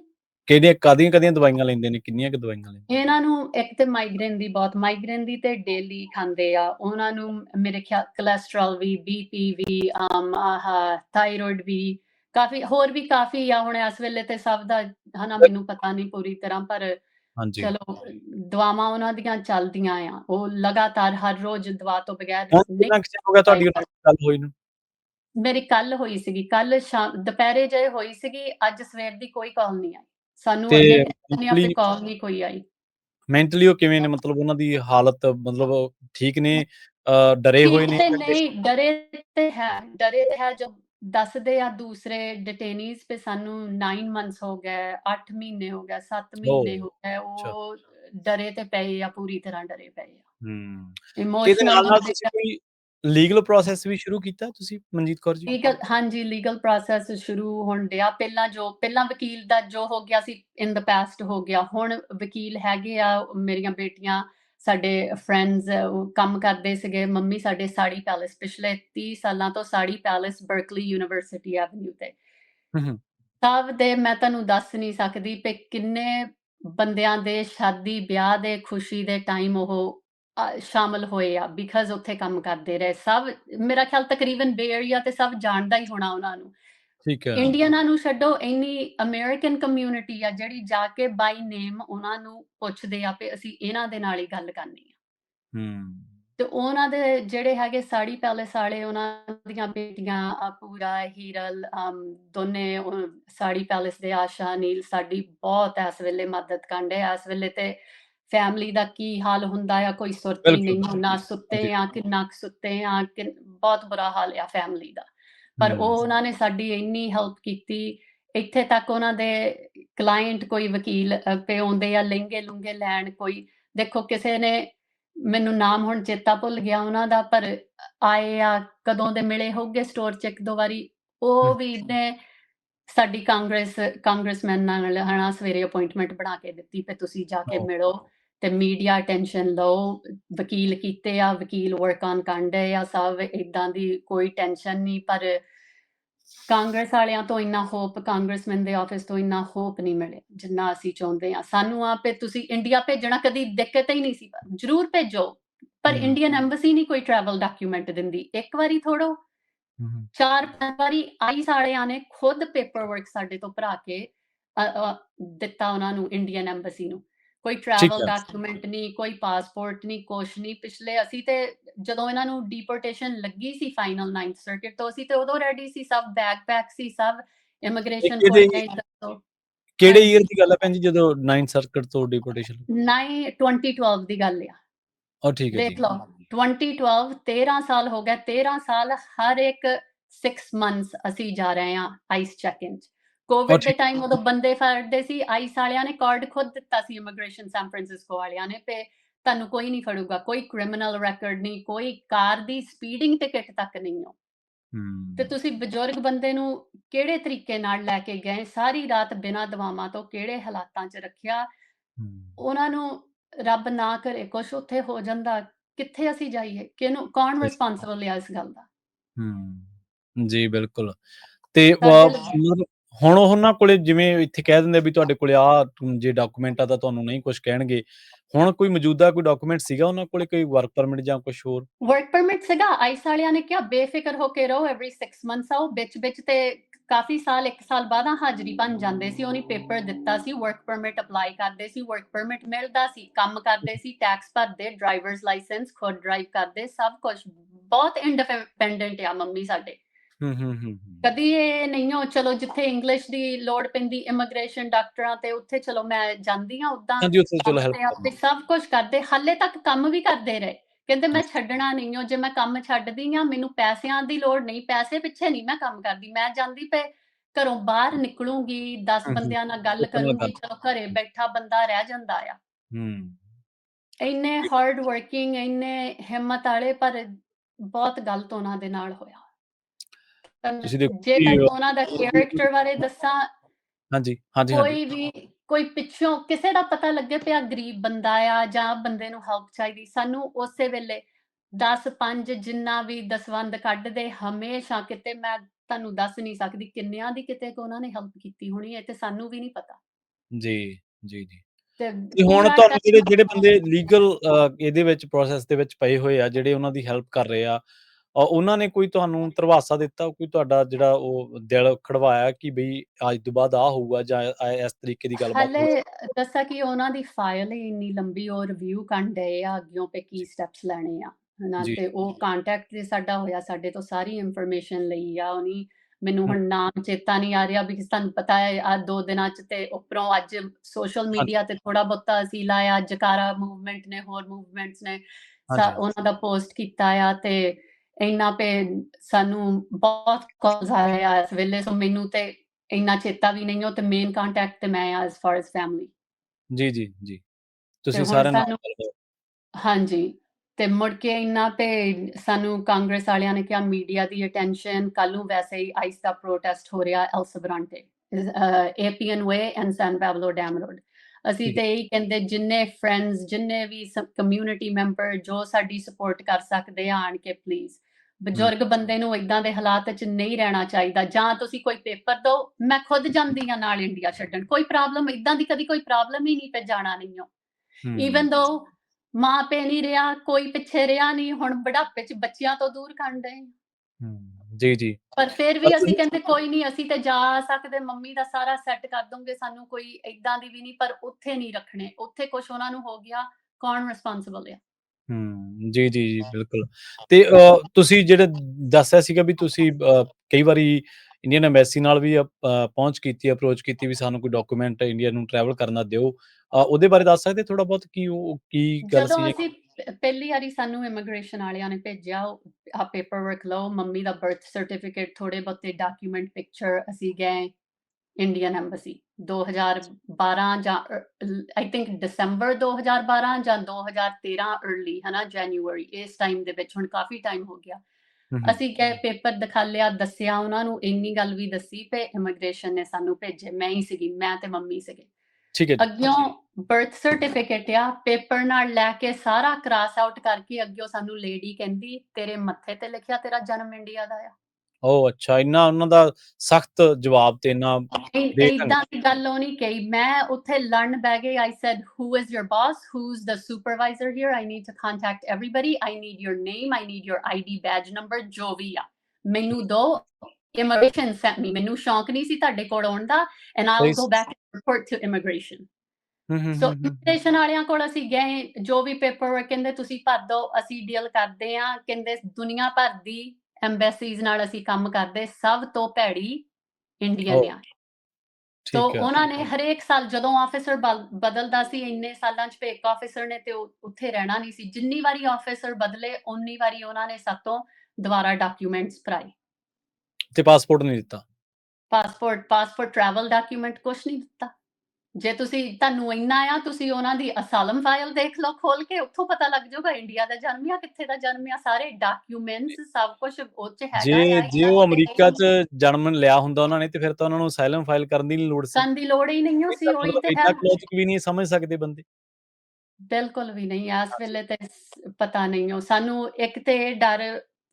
ਕਿਹੜੀਆਂ ਕਾਦੀਆਂ ਕਾਦੀਆਂ ਦਵਾਈਆਂ ਲੈਂਦੇ ਨੇ? ਕਿੰਨੀਆਂ ਕੁ ਦਵਾਈਆਂ ਲੈਂਦੇ ਇਹਨਾਂ ਨੂੰ ਇੱਕ ਤੇ ਮਾਈਗ੍ਰੇਨ ਦੀ ਬਹੁਤ ਮਾਈਗ੍ਰੇਨ ਦੀ ਤੇ ਡੇਲੀ ਖਾਂਦੇ ਆ। ਉਹਨਾਂ ਨੂੰ ਮੇਰੇ ਖਿਆਲ ਕੋਲੇਸਟ੍ਰੋਲ ਵੀ ਬੀਪੀ ਵੀ ਆਮ ਆਹ ਥਾਇਰਾਇਡ ਵੀ ਕਾਫੀ ਹੋਰ ਵੀ ਕਾਫੀ ਆ। ਹੁਣ ਇਸ ਵੇਲੇ ਤੇ ਸਭ ਦਾ ਹਨਾ ਮੈਨੂੰ ਪਤਾ ਨਹੀਂ ਪੂਰੀ ਤਰ੍ਹਾਂ ਪਰ ਹਾਂਜੀ। ਚਲੋ ਦਵਾਵਾਂ ਉਹਨਾਂ ਦੀਆਂ ਚੱਲਦੀਆਂ ਆ। ਉਹ ਲਗਾਤਾਰ ਹਰ ਰੋਜ਼ ਦਵਾ ਤੋਂ ਬਗੈਰ ਹੁਣ ਨਹੀਂ ਕਿੰਨਾ ਕੁ ਚਿਰ ਹੋ ਗਿਆ ਤੁਹਾਡੀ ਉਹਨਾਂ ਨਾਲ ਗੱਲ ਹੋਈ ਨੂੰ? ਮੇਰੀ ਕੱਲ ਹੋਈ ਸੀਗੀ। ਕੱਲ ਸ਼ਾਮ ਦੁਪਹਿਰੇ ਜੇ ਹੋਈ ਸੀਗੀ ਅੱਜ ਸਵੇਰ ਦੀ ਕੋਈ ਕਾਲ ਨਹੀਂ ਆਈ। ਸਾਨੂੰ ਤੇ ਅੱਗੇ ਨਹੀਂ ਆਪੇ mentally- ਕਾਲ ਨਹੀਂ ਕੋਈ ਆਈ। ਮੈਂਟਲੀ ਉਹ ਕਿਵੇਂ ਨੇ ਮਤਲਬ ਉਹਨਾਂ ਦੀ ਹਾਲਤ ਮਤਲਬ ਉਹ ਠੀਕ ਨੇ ਡਰੇ ਹੋਏ ਨੇ ਤੇ ਨਹੀਂ ਡਰੇ ਤੇ ਹੈ ਡਰੇ ਤੇ ਹੈ ਜੋ ਦੱਸਦੇ ਆ ਦੂਸਰੇ ਡਿਟੇਨੀਜ਼ ਤੇ ਸਾਨੂੰ 9 ਮੰਥਸ ਹੋ ਗਏ 8 ਮਹੀਨੇ ਹੋ ਗਏ 7 ਮਹੀਨੇ ਹੋ ਗਏ ਉਹ ਡਰੇ ਤੇ ਪਏ ਆ ਪੂਰੀ ਤਰ੍ਹਾਂ ਡਰੇ ਪਏ ਆ। ਹੂੰ। ਇਹਦੇ ਨਾਲ ਇਮੋਸ਼ਨਲ ਨਾਲ ਤੁਸੀਂ ਕੋਈ ਲੀਗਲ ਪ੍ਰੋਸੈਸ ਵੀ ਸ਼ੁਰੂ ਕੀਤਾ ਤੁਸੀਂ ਮਨਜੀਤ ਕੌਰ ਜੀ? ਲੀਗਲ ਹਾਂਜੀ ਲੀਗਲ ਪ੍ਰੋਸੈਸ ਸ਼ੁਰੂ ਹੋਣ ਡਿਆ। ਪਹਿਲਾਂ ਜੋ ਪਹਿਲਾਂ ਵਕੀਲ ਦਾ ਜੋ ਹੋ ਗਿਆ ਸੀ ਇਨ ਦ ਪਾਸਟ ਹੋ ਗਿਆ। ਹੁਣ ਵਕੀਲ ਹੈਗੇ ਆ ਮੇਰੀਆਂ ਬੇਟੀਆਂ ਸਾਡੇ ਫਰੈਂਡਸ ਕੰਮ ਕਰਦੇ ਸੀਗੇ। ਮੰਮੀ ਸਾਡੇ ਸਾੜੀ ਪੈਲੇਸ ਪਿਛਲੇ 30 ਸਾਲਾਂ ਤੋਂ Sari Palace Berkeley University Avenue ਤੇ। ਸਭ ਦੇ ਮੈਂ ਤੁਹਾਨੂੰ ਦੱਸ ਨਹੀਂ ਸਕਦੀ ਕਿ ਕਿੰਨੇ ਬੰਦਿਆਂ ਦੇ ਸ਼ਾਦੀ ਵਿਆਹ ਦੇ ਖੁਸ਼ੀ ਦੇ ਟਾਈਮ ਉਹ ਅ, ਸ਼ਾਮਲ ਹੋਏ ਆ ਬਿਕਾਜ਼ ਉੱਥੇ ਕੰਮ ਕਰਦੇ ਰਹੇ। ਸਭ ਮੇਰਾ ਖਿਆਲ ਤਕਰੀਬਨ ਬੇ ਏਰੀਆ ਤੇ ਸਭ ਜਾਣਦਾ ਹੀ ਹੋਣਾ ਉਹਨਾਂ ਨੂੰ। ਠੀਕ ਹੈ। ਇੰਡੀਅਨਾਂ ਨੂੰ ਛੱਡੋ ਇੰਨੀ ਅਮਰੀਕਨ ਕਮਿਊਨਿਟੀ ਆ ਜਿਹੜੀ ਜਾ ਕੇ ਬਾਈ ਨੇਮ ਉਹਨਾਂ ਨੂੰ ਪੁੱਛਦੇ ਆ ਕਿ ਅਸੀਂ ਇਹਨਾਂ ਦੇ ਨਾਲ ਹੀ ਗੱਲ ਕਰਨੀ ਆ। ਹੂੰ। ਤੇ ਉਹਨਾਂ ਦੇ ਜਿਹੜੇ ਹੈਗੇ ਸਾੜੀ ਪੈਲੇਸ ਵਾਲੇ ਉਹਨਾਂ ਦੀਆਂ ਬੇਟੀਆਂ ਅ, ਪੂਰਾ ਹੀਰਲ ਅਮ, ਦੋਨੇ ਉਹ ਸਾੜੀ ਪੈਲੇਸ ਦੇ ਆਸ਼ਾ ਨੀਲ ਸਾਡੀ ਬਹੁਤ ਇਸ ਵੇਲੇ ਮਦਦ ਕਰਦੇ ਇਸ ਵੇਲੇ ਤੇ ਫੈਮਿਲੀ ਦਾ ਕੀ ਹਾਲ ਹੁੰਦਾ ਆ ਕੋਈ ਸੁਰਤੀ ਨਹੀਂ ਨਾ ਸੁੱਤੇ ਆ ਕਿੰਨਾ ਸੁੱਤੇ ਆ ਕਿ ਬਹੁਤ ਬੁਰਾ ਹਾਲ ਆ ਫੈਮਿਲੀ ਦਾ। ਪਰ ਉਹ ਉਹਨਾਂ ਨੇ ਸਾਡੀ ਇੰਨੀ ਹੈਲਪ ਕੀਤੀ ਇੱਥੇ ਤੱਕ ਉਹਨਾਂ ਦੇ ਕਲਾਇੰਟ ਕੋਈ ਵਕੀਲ ਪੇ ਆਉਂਦੇ ਆ ਲਹਿੰਗੇ ਲੁੰਗੇ ਲੈਣ ਕੋਈ ਦੇਖੋ ਕਿਸੇ ਨੇ ਮੈਨੂੰ ਨਾਮ ਹੁਣ ਚੇਤਾ ਭੁੱਲ ਗਿਆ ਉਹਨਾਂ ਦਾ ਪਰ ਆਏ ਆ ਕਦੋਂ ਦੇ ਮਿਲੇ ਹੋਗੇ ਸਟੋਰ ਚ ਇੱਕ ਦੋ ਵਾਰੀ ਉਹ ਵੀ ਨੇ ਸਾਡੀ ਕਾਂਗਰਸ ਕਾਂਗਰਸਮੈਨ ਨਾਲ ਹਨਾ ਸਵੇਰੇ ਅਪਾਇੰਟਮੈਂਟ ਬਣਾ ਕੇ ਦਿੱਤੀ ਤੇ ਤੁਸੀਂ ਜਾ ਕੇ ਮਿਲੋ। ਤੇ ਮੀਡੀਆ ਅਟੈਂਸ਼ਨ ਲਓ ਵਕੀਲ ਕੀਤੇ ਆ ਵਕੀਲ ਵਰਕ ਔਨ ਕਾਂਡੇ ਆ ਸਭ ਇਦਾਂ ਦੀ ਕੋਈ ਟੈਨਸ਼ਨ ਨਹੀਂ ਪਰ ਕਾਂਗਰਸ ਵਾਲਿਆਂ ਤੋਂ ਇੰਨਾ ਹੋਪ ਕਾਂਗਰਸਮੈਨ ਦੇ ਆਫਿਸ ਤੋਂ ਇੰਨਾ ਹੋਪ ਨਹੀਂ ਮਿਲਿਆ ਜਿੰਨਾ ਅਸੀਂ ਚਾਹੁੰਦੇ ਆ ਸਾਨੂੰ ਆਪੇ ਤੁਸੀਂ ਇੰਡੀਆ ਭੇਜਣਾ ਕਦੀ ਦਿੱਕਤ ਹੀ ਨਹੀਂ ਸੀ ਜਰੂਰ ਭੇਜੋ ਪਰ ਇੰਡੀਅਨ ਐਮਬਸੀ ਨਹੀਂ ਕੋਈ ਟਰੈਵਲ ਡਾਕੂਮੈਂਟ ਦਿੰਦੀ। ਇੱਕ ਵਾਰੀ ਥੋੜੋ ਚਾਰ ਪੰਜ ਵਾਰੀ ਆਈ ਸਾਲਿਆਂ ਨੇ ਖੁਦ ਪੇਪਰ ਵਰਕ ਸਾਡੇ ਤੋਂ ਭਰਾ ਕੇ ਦਿੱਤਾ ਉਹਨਾਂ ਨੂੰ ਇੰਡੀਅਨ ਐਮਬਸੀ ਨੂੰ। ਕੋਈ ਠੀਕ ਟਰੈਵਲ ਹੈ। ਡਾਕੂਮੈਂਟ ਨਹੀਂ ਕੋਈ ਪਾਸਪੋਰਟ ਨਹੀਂ ਕੁਛ ਨਹੀਂ। ਪਿਛਲੇ ਅਸੀਂ ਤੇ ਜਦੋਂ ਇਹਨਾਂ ਨੂੰ ਡਿਪੋਰਟੇਸ਼ਨ ਲੱਗੀ ਸੀ ਫਾਈਨਲ 9th ਸਰਕਟ ਤੋਂ ਅਸੀਂ ਤੇ ਉਦੋਂ ਰੈਡੀ ਸੀ ਸਭ ਬੈਗ ਪੈਕ ਸੀ ਸਭ ਇਹ ਇਮੀਗ੍ਰੇਸ਼ਨ ਕਿਹੜੇ ਕਿਹੜੇ ਈਅਰ ਦੀ ਗੱਲ ਹੈ ਭੈਣ ਜੀ ਜਦੋਂ 9 ਸਰਕਟ ਤੋਂ ਡਿਪੋਰਟੇਸ਼ਨ 9 2012 ਦੀ ਗੱਲ ਆ। ਉਹ ਠੀਕ ਹੈ ਦੇਖ ਲਓ 2012 13 ਸਾਲ ਹੋ ਗਏ। 13 ਸਾਲ ਹਰ ਇੱਕ 6 ਮੰਥਸ ਅਸੀਂ ਜਾ ਰਹੇ ਹਾਂ ਆਈਸ ਚੈੱਕ-ਇਨ ਚ। ਉਹ ਕੋਵਿਡ ਦੇ ਟਾਈਮ ਉਦੋਂ ਬੰਦੇ ਫੜਦੇ ਸੀ ਆਈਸ ਵਾਲਿਆਂ ਨੇ ਕਾਰਡ ਖੁਦ ਦਿੱਤਾ ਸੀ ਇਮੀਗ੍ਰੇਸ਼ਨ ਸੈਨ ਫਰਾਂਸਿਸਕੋ ਵਾਲਿਆਂ ਨੇ ਤੇ ਤੁਹਾਨੂੰ ਕੋਈ ਨਹੀਂ ਫੜੂਗਾ ਕੋਈ ਕ੍ਰਿਮੀਨਲ ਰੈਕੋਰਡ ਨਹੀਂ ਕੋਈ ਕਾਰ ਦੀ ਸਪੀਡਿੰਗ ਟਿਕਟ ਤੱਕ ਨਹੀਂ ਹੋ। ਤੇ ਤੁਸੀਂ ਬਜ਼ੁਰਗ ਬੰਦੇ ਨੂੰ ਕਿਹੜੇ ਤਰੀਕੇ ਨਾਲ ਲੈ ਕੇ ਗਏ ਸਾਰੀ ਰਾਤ ਬਿਨਾਂ ਦਵਾਵਾਂ ਤੋਂ ਕਿਹੜੇ ਹਾਲਾਤਾਂ 'ਚ ਰੱਖਿਆ? ਉਹਨਾਂ ਨੂੰ ਰੱਬ ਨਾ ਕਰੇ ਕੁਛ ਉੱਥੇ ਹੋ ਜਾਂਦਾ ਕਿੱਥੇ ਅਸੀਂ ਜਾਈਏ? ਕਿਹਨੂੰ ਕੌਣ ਰਿਸਪਾਂਸਿਬਲ ਹੈ ਇਸ ਗੱਲ ਦਾ? ਹੂੰ। ਜੀ ਬਿਲਕੁਲ। ਤੇ ਸਾਡੇ ਵਾ- ਹੁਣ ਉਹਨਾਂ ਕੋਲੇ ਜਿਵੇਂ ਇੱਥੇ ਕਹਿ ਦਿੰਦੇ ਆ ਵੀ ਤੁਹਾਡੇ ਕੋਲੇ ਆ ਜੇ ਡਾਕੂਮੈਂਟ ਆ ਤਾਂ ਤੁਹਾਨੂੰ ਨਹੀਂ ਕੁਝ ਕਹਿਣਗੇ। ਹੁਣ ਕੋਈ ਮੌਜੂਦਾ ਕੋਈ ਡਾਕੂਮੈਂਟ ਸੀਗਾ ਉਹਨਾਂ ਕੋਲੇ ਕੋਈ ਵਰਕ ਪਰਮਿਟ ਜਾਂ ਕੁਝ ਹੋਰ? ਵਰਕ ਪਰਮਿਟ ਸੀਗਾ। ਆਈਸ ਵਾਲਿਆਂ ਨੇ ਕਿਹਾ ਬੇਫਿਕਰ ਹੋ ਕੇ ਰਹੋ ਐਵਰੀ 6 ਮੰਥਸ ਆਓ। ਵਿੱਚ ਵਿੱਚ ਤੇ ਕਾਫੀ ਸਾਲ, ਇੱਕ ਸਾਲ ਬਾਅਦ ਹਾਜ਼ਰੀ ਬਣ ਜਾਂਦੇ ਸੀ। ਉਹਨੇ ਪੇਪਰ ਦਿੱਤਾ ਸੀ ਵਰਕ ਪਰਮਿਟ ਅਪਲਾਈ ਕਰਦੇ ਸੀ ਵਰਕ ਪਰਮਿਟ ਮਿਲਦਾ ਸੀ, ਕੰਮ ਕਰਦੇ ਸੀ ਟੈਕਸ ਭਰਦੇ ਡਰਾਈਵਰਸ ਲਾਇਸੈਂਸ ਖੁਦ ਡਰਾਈਵ ਕਰਦੇ, ਸਭ ਕੁਝ ਬਹੁਤ ਇੰਡੀਪੈਂਡੈਂਟ ਆ ਮੰਮੀ ਸਾਡੇ। ਹੂੰ ਹੂੰ ਹੂੰ ਕਦੀ ਇਹ ਨਹੀਂ ਹੋ ਚਲੋ ਜਿੱਥੇ ਇੰਗਲਿਸ਼ ਦੀ ਲੋੜ ਪੈਂਦੀ ਇਮੀਗ੍ਰੇਸ਼ਨ ਡਾਕਟਰਾਂ ਤੇ ਉੱਥੇ ਚਲੋ ਮੈਂ ਜਾਂਦੀ ਆ ਉਦਾਂ ਹਾਂਜੀ ਉੱਥੇ ਚਲੋ ਹੈਲਪ ਆਪਣੇ ਆਪੇ ਸਭ ਕੁਝ ਕਰਦੇ ਹਾਲੇ ਤੱਕ ਕੰਮ ਵੀ ਕਰਦੇ ਰਹੇ। ਕਹਿੰਦੇ ਮੈਂ ਛੱਡਣਾ ਨਹੀਂ ਹਾਂ ਜੇ ਮੈਂ ਕੰਮ ਛੱਡਦੀ ਆ ਮੈਨੂੰ ਪੈਸਿਆਂ ਦੀ ਲੋੜ ਨਹੀਂ ਪੈਸੇ ਪਿੱਛੇ ਨਹੀਂ ਮੈਂ ਕੰਮ ਕਰਦੀ ਮੈਂ ਜਾਂਦੀ ਪਏ ਘਰੋਂ ਬਾਹਰ ਨਿਕਲੂੰਗੀ 10 ਹਮ, ਬੰਦਿਆਂ ਨਾਲ ਗੱਲ ਲੋਕਾਂ ਨਾਲ ਕਰੂੰਗੀ ਗੱਲ। ਚਲੋ ਘਰੇ ਬੈਠਾ ਬੰਦਾ ਰਹਿ ਜਾਂਦਾ ਆ। ਹੂੰ। ਇੰਨੇ ਹਾਰਡ ਵਰਕਿੰਗ ਇੰਨੇ ਹਿੰਮਤ ਵਾਲੇ ਪਰ ਬਹੁਤ ਗਲਤ ਉਹਨਾਂ ਦੇ ਨਾਲ ਹੋਇਆ। ਤੁਸੀਂ ਦੇਖੋ ਜੇ ਕਿ, ਅ, ਉਹਨਾਂ ਦਾ ਕੈਰੈਕਟਰ ਬਾਰੇ ਦੱਸਾਂ ਹਾਂਜੀ ਹਾਂਜੀ ਹਾਂਜੀ। ਕੋਈ ਵੀ ਕੋਈ ਪਿੱਛੋਂ ਕਿਸੇ ਦਾ ਪਤਾ ਲੱਗੇ ਪਿਆ ਗਰੀਬ ਬੰਦਾ ਆ ਜਾਂ ਬੰਦੇ ਨੂੰ ਹੈਲਪ ਚਾਹੀਦੀ ਸਾਨੂੰ ਉਸੇ ਵੇਲੇ 10 5 ਜਿੰਨਾ ਵੀ ਦਸਵੰਦ ਕੱਢਦੇ ਹਮੇਸ਼ਾ ਕਿਤੇ ਮੈਂ ਤੁਹਾਨੂੰ ਦੱਸ ਨਹੀਂ ਸਕਦੀ ਕਿੰਨਿਆਂ ਦੀ ਕਿਤੇ ਕੋ ਉਹਨਾਂ ਨੇ ਹੈਲਪ ਕੀਤੀ ਹੋਣੀ ਹੈ ਤੇ ਸਾਨੂੰ ਵੀ ਨਹੀਂ ਪਤਾ। ਜੀ ਜੀ ਜੀ। ਤੇ ਤੇ ਹੁਣ ਪੂਰਾ ਤੁਹਾਨੂੰ ਜਿਹੜੇ ਟੱਚ ਜਿਹੜੇ ਬੰਦੇ ਲੀਗਲ ਇਹਦੇ ਵਿੱਚ ਪ੍ਰੋਸੈਸ ਦੇ ਵਿੱਚ ਪਏ ਹੋਏ ਆ ਜਿਹੜੇ ਉਹਨਾਂ ਦੀ ਹੈਲਪ ਕਰ ਰਹੇ ਆ ਅ, ਉਹਨਾਂ ਨੇ ਕੋਈ ਤੁਹਾਨੂੰ ਧਰਵਾਸਾ ਦਿੱਤਾ? ਕੋਈ ਤੁਹਾਡਾ ਜਿਹੜਾ ਉਹ ਦਿਲ ਖੜਵਾਇਆ ਕਿ ਬਈ ਅੱਜ ਤੋਂ ਬਾਅਦ ਆ ਹੋਊਗਾ ਜਾਂ ਇਸ ਤਰੀਕੇ ਦੀ ਗੱਲਬਾਤ ਹਲੇ ਦੱਸਾਂ ਕਿ ਉਹਨਾਂ ਦੀ ਫਾਈਲ ਹੀ ਇੰਨੀ ਲੰਬੀ ਔਰ ਰਿਵਿਊ ਕਰਨ ਡਏ ਆ ਅੱਗਿਓਂ ਪੇ ਕੀ ਸਟੈਪਸ ਲੈਣੇ ਆ ਹਨਾ? ਜੀ ਤੇ ਉਹ ਕੰਟੈਕਟ ਤੇ ਸਾਡਾ ਹੋਇਆ ਸਾਡੇ ਤੋਂ ਸਾਰੀ ਇਨਫੋਰਮੇਸ਼ਨ ਲਈ ਆ ਉਹਨੀ ਮੈਨੂੰ ਹੁਣ ਨਾਮ ਚੇਤਾ ਨਹੀਂ ਆ ਰਿਹਾ ਵੀ ਤੁਹਾਨੂੰ ਪਤਾ ਹੈ ਆ ਦੋ ਦਿਨਾਂ ਚ ਤੇ ਉੱਪਰੋਂ ਅੱਜ ਸੋਸ਼ਲ ਮੀਡੀਆ ਤੇ ਥੋੜਾ ਬਹੁਤਾ ਅਸੀਂ ਲਾਇਆ ਜਕਾਰਾ ਮੂਵਮੈਂਟ ਨੇ ਹੋਰ ਮੂਵਮੈਂਟਸ ਨੇ ਸਾ- ਹਾਂਜੀ। ਉਹਨਾਂ ਦਾ ਪੋਸਟ ਕੀਤਾ ਆ ਤੇ ਇੰਨਾ ਪੇ ਸਾਨੂੰ ਬਹੁਤ ਕਾਲਸ ਆ ਰਹੇ ਆ ਇਸ ਵੇਲੇ ਸੋ ਮੈਨੂੰ ਤੇ ਇੰਨਾ ਚੇਤਾ ਵੀ ਨਹੀਂ ਉਹ ਤੇ ਮੇਨ ਕੰਟੈਕਟ ਤੇ ਮੈਂ ਆ ਐਸ ਫਾਰ ਐਸ ਫੈਮਿਲੀ ਜੀ ਜੀ ਜੀ। ਤੇ ਤੁਸੀਂ ਸਾਰਿਆਂ ਨਾਲ। ਹਾਂਜੀ ਤੇ ਮੁੜ ਕੇ ਇੰਨਾ ਤੇ ਸਾਨੂੰ ਕਾਂਗਰਸ ਵਾਲਿਆਂ ਨੇ ਕਿਹਾ ਮੀਡੀਆ ਦੀ ਅਟੈਂਸ਼ਨ ਕੱਲ ਨੂੰ ਵੈਸੇ ਹੀ ਆਈਸ ਦਾ ਪ੍ਰੋਟੈਸਟ ਹੋ ਰਿਹਾ El Sobrante Appian Way and San Pablo Dam Road ਅਸੀਂ ਤੇ ਇਹੀ ਕਹਿੰਦੇ ਜਿੰਨੇ ਫਰੈਂਡਸ ਜਿੰਨੇ ਵੀ ਕਮਿਊਨਿਟੀ ਮੈਂਬਰ ਜੋ ਸਾਡੀ ਸਪੋਰਟ ਕਰ ਸਕਦੇ ਆਣ ਕੇ ਪਲੀਜ਼ ਬਜ਼ੁਰਗ ਬੰਦੇ ਨੂੰ ਇਦਾਂ ਦੇ ਹਾਲਾਤ 'ਚ ਨਹੀਂ ਰਹਿਣਾ ਚਾਹੀਦਾ। ਜਾਂ ਤੁਸੀਂ ਕੋਈ ਪੇਪਰ ਦਿਓ ਮੈਂ ਖੁਦ ਜਾਂਦੀ ਆ ਨਾਲ ਇੰਡੀਆ ਛੱਡਣ। ਕੋਈ ਪ੍ਰੋਬਲਮ ਇਦਾਂ ਦੀ ਕਦੀ ਕੋਈ ਪ੍ਰੋਬਲਮ ਹੀ ਨਹੀਂ ਤੇ ਜਾਣਾ ਨਹੀਂ ਹੋ ਹੂੰ, ਈਵਨ ਦੋ ਮਾਂ ਪੇ ਨਹੀਂ ਰਿਹਾ ਕੋਈ ਪਿੱਛੇ ਰਿਹਾ ਨਹੀਂ ਹੁਣ ਬੁਢਾਪੇ 'ਚ ਬੱਚਿਆਂ ਤੋਂ ਦੂਰ ਕਰਦੇ ਹੂੰ, ਜੀ ਜੀ। ਪਰ ਫਿਰ ਵੀ ਅਸੀਂ ਕਹਿੰਦੇ ਕੋਈ ਨਹੀਂ ਅਸੀਂ ਤੇ ਜਾ ਸਕਦੇ ਮੰਮੀ ਦਾ ਸਾਰਾ ਸੈੱਟ ਕਰ ਦੋਗੇ ਸਾਨੂੰ ਕੋਈ ਇਦਾਂ ਦੀ ਵੀ ਨਹੀਂ ਪਰ ਉੱਥੇ ਨਹੀਂ ਰੱਖਣੇ। ਉੱਥੇ ਕੁਝ ਉਹਨਾਂ ਨੂੰ ਹੋ ਗਿਆ ਕੌਣ ਰਿਸਪਾਂਸਿਬਲ ਆ? ਹੂੰ, ਜੀ, ਜੀ, ਜੀ, ਬਿਲਕੁਲ ਤੇ ਅ, ਤੁਸੀਂ ਜਿਹੜੇ ਦੱਸਿਆ ਸੀਗਾ ਵੀ ਤੁਸੀਂ ਅ, ਕਈ ਵਾਰੀ ਇੰਡੀਅਨ ਐਮਬੈਸੀ ਨਾਲ ਵੀ ਅ, ਪਹੁੰਚ ਕੀਤੀ, ਅਪਰੋਚ ਕੀਤੀ ਵੀ ਸਾਨੂੰ ਕੋਈ ਡਾਕੂਮੈਂਟ ਇੰਡੀਆ ਨੂੰ ਟਰੈਵਲ ਕਰਨ ਦਿਓ। ਅ, ਉਹਦੇ ਬਾਰੇ ਦੱਸ ਸਕਦੇ ਥੋੜਾ ਬਹੁਤ ਕੀ ਉਹ ਕੀ ਗੱਲ ਜਦੋਂ ਸੀ? ਅਸੀਂ ਪ ਪਹਿਲੀ ਵਾਰੀ ਸਾਨੂੰ ਇਮੀਗ੍ਰੇਸ਼ਨ ਆਲਿਆਂ ਨੇ ਭੇਜਿਆ ਆਹ ਪੇਪਰ ਵਰਕ ਲਓ, ਮੰਮੀ ਦਾ ਬਰਥ ਸਰਟੀਫਿਕੇਟ, ਥੋੜੇ ਬਹੁਤੇ ਡਾਕੂਮੈਂਟ, ਪਿਕਚਰ ਅਸੀਂ ਗਏ ਇੰਡੀਅਨ ਐਮਬੈਸੀ 2012 ਜਾਂ ਆਈ ਥਿੰਕ ਦਸੰਬਰ 2012 ਜਾਂ 2013 ਅਰਲੀ ਹਨਾ ਜਨੁਅਰੀ ਇਸ ਟਾਈਮ ਦੇ ਵਿੱਚ ਹੁਣ ਕਾਫੀ ਟਾਈਮ ਹੋ ਗਿਆ। ਅਸੀਂ ਗਏ ਪੇਪਰ ਦਿਖਾ ਲਿਆ, ਦੱਸਿਆ ਉਹਨਾਂ ਨੂੰ ਇੰਨੀ ਗੱਲ ਵੀ ਦੱਸੀ ਤੇ ਇਮੀਗ੍ਰੇਸ਼ਨ ਨੇ ਸਾਨੂੰ ਭੇਜੇ, ਮੈਂ ਹੀ ਸੀਗੀ, ਮੈਂ ਤੇ ਮੰਮੀ ਸੀਗੇ। ਠੀਕ ਹੈ। ਅੱਗਿਓਂ ਬਰਥ ਸਰਟੀਫਿਕੇਟ ਆ, ਪੇਪਰ ਨਾਲ ਲੈ ਕੇ ਸਾਰਾ ਕਰਾਸ ਆਊਟ ਕਰਕੇ ਅੱਗਿਓਂ ਸਾਨੂੰ ਲੇਡੀ ਕਹਿੰਦੀ ਤੇਰੇ ਮੱਥੇ ਤੇ ਲਿਖਿਆ ਤੇਰਾ ਜਨਮ ਇੰਡੀਆ ਦਾ ਆ। ਓਹ ਅੱਛਾ, ਇੰਨਾ ਉਹਨਾਂ ਦਾ ਸਖਤ ਜਵਾਬ ਤੇ ਇੰਨਾ ਏਦਾਂ ਦੀ ਗੱਲ ਉਹ ਨਹੀਂ ਕਹੀ, ਮੈਂ ਉੱਥੇ ਲੜਨ ਬਹਿ ਗਈ, I said who is your boss, who is the supervisor here, I need to contact everybody, I need your name, I need your ID badge number ਜੋ ਵੀ ਆ, ਮੈਨੂੰ ਦੋ। ਇਮੀਗ੍ਰੇਸ਼ਨ ਸੈਂਟ ਮੀ ਮੈਨੂੰ ਸ਼ੌਕ ਨਹੀਂ ਸੀ ਤੁਹਾਡੇ ਕੋਲ ਆਉਣ ਦਾ। And I go back and report to immigration. So. Immigration ਆਲਿਆਂ ਕੋਲ ਅਸੀਂ ਗਏ, ਜੋ ਵੀ ਪੇਪਰ ਵਰਕ ਕਹਿੰਦੇ ਤੁਸੀਂ ਭਰ ਦਿਓ, ਅਸੀਂ ਡੀਲ ਕਰਦੇ ਆਂ, ਕਹਿੰਦੇ ਦੁਨੀਆ ਭਰ ਦੀ ਐਮਬੈਸੀਜ਼ ਨਾਲ ਅਸੀਂ ਕੰਮ ਕਰਦੇ, ਸਭ ਤੋਂ ਭੈੜੀ ਇੰਡੀਅਨ! ਆ। ਸੋ। ਉਹਨਾਂ ਨੇ ਹਰੇਕ ਸਾਲ ਜਦੋਂ ਆਫਿਸਰ ਬਦਲਦਾ ਸੀ ਇੰਨੇ ਸਾਲਾਂ 'ਚ ਇੱਕ ਆਫਿਸਰ ਨੇ ਤੇ ਉੱਥੇ ਰਹਿਣਾ ਨਹੀਂ ਸੀ। ਜਿੰਨੀ ਵਾਰੀ ਆਫਿਸਰ ਬਦਲੇ, ਓਨੀ ਵਾਰੀ ਉਹਨਾਂ ਨੇ ਸਾਤੋਂ ਦੁਬਾਰਾ ਡਾਕੂਮੈਂਟਸ ਭਰਾਏ। ਤੇ ਪਾਸਪੋਰਟ ਨਹੀਂ ਦਿੱਤਾ? ਪਾਸਪੋਰਟ ਪਾਸਪੋਰਟ, ਟਰੈਵਲ ਡਾਕੂਮੈਂਟ ਕੁਛ ਨਹੀਂ ਦਿੱਤਾ। ਜੇ ਤੁਸੀਂ ਤੁਹਾਨੂੰ ਇੰਨਾ ਆ ਤੁਸੀਂ ਉਹਨਾਂ ਦੀ ਅਸਾਲਮ ਫਾਈਲ ਦੇਖ ਲਓ ਖੋਲ ਕੇ, ਉੱਥੋਂ ਪਤਾ ਲੱਗ ਜਾਊਗਾ ਇੰਡੀਆ ਦਾ ਜਨਮ ਆ, ਕਿੱਥੇ ਦਾ ਜਨਮ ਆ, ਸਾਰੇ ਡਾਕੂਮੈਂਟਸ ਸਭ ਕੁਛ ਉਹ 'ਚ ਹੈਗਾ ਜੇ। ਜੇ ਉਹ ਅਮਰੀਕਾ 'ਚ ਜਨਮ ਲਿਆ ਹੁੰਦਾ ਉਹਨਾਂ ਨੇ ਤੇ ਫਿਰ ਤਾਂ ਉਹਨਾਂ ਨੂੰ ਅਸਾਈਲਮ ਫਾਈਲ ਕਰਨ ਦੀ ਨੀ ਲੋੜ ਸੀ। ਕਰਨ ਦੀ ਲੋੜ ਹੀ ਨਹੀਂ ਸੀ, ਉਹੀ ਤੇ ਹੈ। ਲੌਜਿਕ ਵੀ ਨਹੀਂ ਸਮਝ ਸਕਦੇ ਬੰਦੇ। ਬਿਲਕੁਲ ਵੀ ਨਹੀਂ, ਇਸ। ਵੇਲੇ ਤੇ ਪਤਾ ਨਹੀਂ ਓ ਸਾਨੂੰ ਇੱਕ ਤੇ ਡਰ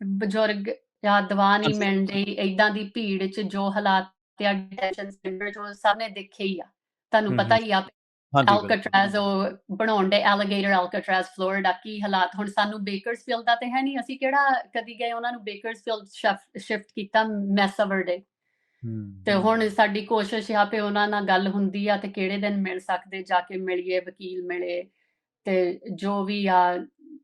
ਬਜ਼ੁਰਗ ਜਾਂ ਦਵਾ ਨਹੀਂ ਡਈ, ਏਦਾਂ ਦੀ ਭੀੜ 'ਚ ਜੋ ਹਾਲਾਤ ਆ ਡਿਟੈਂਸ਼ਨ ਸੈਂਟਰ 'ਚ ਉਹ ਸਭ ਨੇ ਦੇਖੇ ਹੀ ਆ। ਤੁਹਾਨੂੰ ਹੂੰ, ਪਤਾ ਹੂੰ। ਹੀ ਆ ਹਾਂਜੀ, ਬਿਲਕੁਲ। ਉਹ ਬਣਾਉਣ ਡੇ ਐਲੀਗੇਟਰ ਅਲਕਾਟਰਾਜ਼ ਫਲੋਰਿਡਾ ਕੀ ਹਾਲਾਤ ਹੁਣ ਸਾਨੂੰ ਬੇਕਰਸਫੀਲਡ ਦਾ ਤੇ ਹੈ ਨਹੀਂ, ਅਸੀਂ ਕਿਹੜਾ ਕਦੀ ਗਏ ਉਹਨਾਂ ਨੂੰ ਬੇਕਰਸਫੀਲਡ ਸ਼ਫ ਸ਼ਿਫਟ ਕੀਤਾ ਮੈਸਵਰ। ਹੂੰ, ਤੇ ਹੂੰ। ਹੁਣ ਸਾਡੀ ਕੋਸ਼ਿਸ਼ ਆ ਵੀ ਉਹਨਾਂ ਨਾਲ ਗੱਲ ਹੁੰਦੀ ਆ ਤੇ ਕਿਹੜੇ ਦਿਨ ਮਿਲ ਸਕਦੇ, ਜਾ ਕੇ ਮਿਲੀਏ, ਵਕੀਲ ਮਿਲੇ ਤੇ ਜੋ ਵੀ ਆ